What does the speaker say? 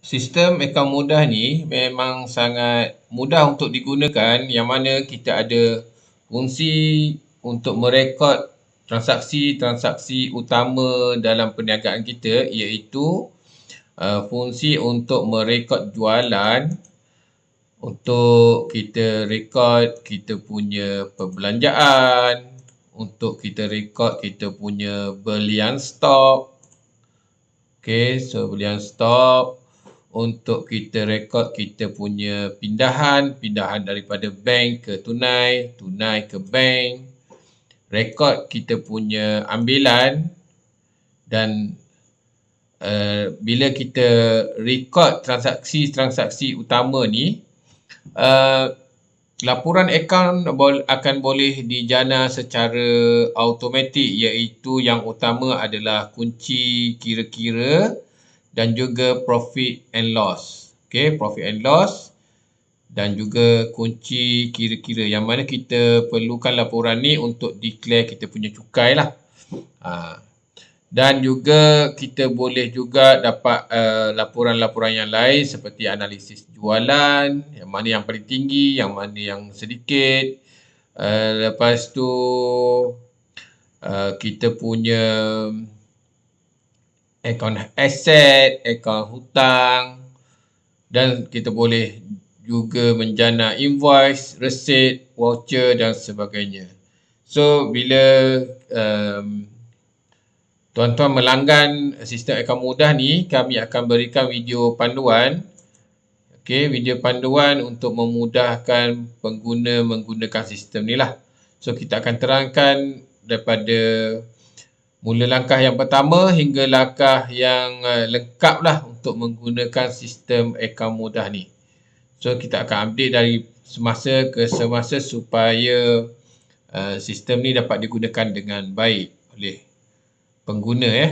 sistem akaun mudah ni memang sangat mudah untuk digunakan yang mana kita ada fungsi untuk merekod transaksi-transaksi utama dalam perniagaan kita iaitu uh, fungsi untuk merekod jualan untuk kita rekod kita punya perbelanjaan untuk kita rekod kita punya belian stok. Okay, so belian stok untuk kita rekod kita punya pindahan, pindahan daripada bank ke tunai, tunai ke bank, rekod kita punya ambilan dan uh, bila kita rekod transaksi-transaksi utama ni, uh, laporan akaun akan boleh dijana secara automatik iaitu yang utama adalah kunci kira-kira dan juga profit and loss. Okay, profit and loss dan juga kunci kira-kira yang mana kita perlukan laporan ni untuk declare kita punya cukai lah. Ha. Dan juga kita boleh juga dapat uh, laporan-laporan yang lain seperti analisis jualan, yang mana yang paling tinggi, yang mana yang sedikit. Uh, lepas tu uh, kita punya akaun aset, akaun hutang dan kita boleh juga menjana invoice, receipt, voucher dan sebagainya. So bila um, tuan-tuan melanggan sistem akaun mudah ni, kami akan berikan video panduan. Okay, video panduan untuk memudahkan pengguna menggunakan sistem ni lah. So kita akan terangkan daripada mula langkah yang pertama hingga langkah yang uh, lengkap lah untuk menggunakan sistem akaun mudah ni. So kita akan update dari semasa ke semasa supaya uh, sistem ni dapat digunakan dengan baik oleh pengguna ya.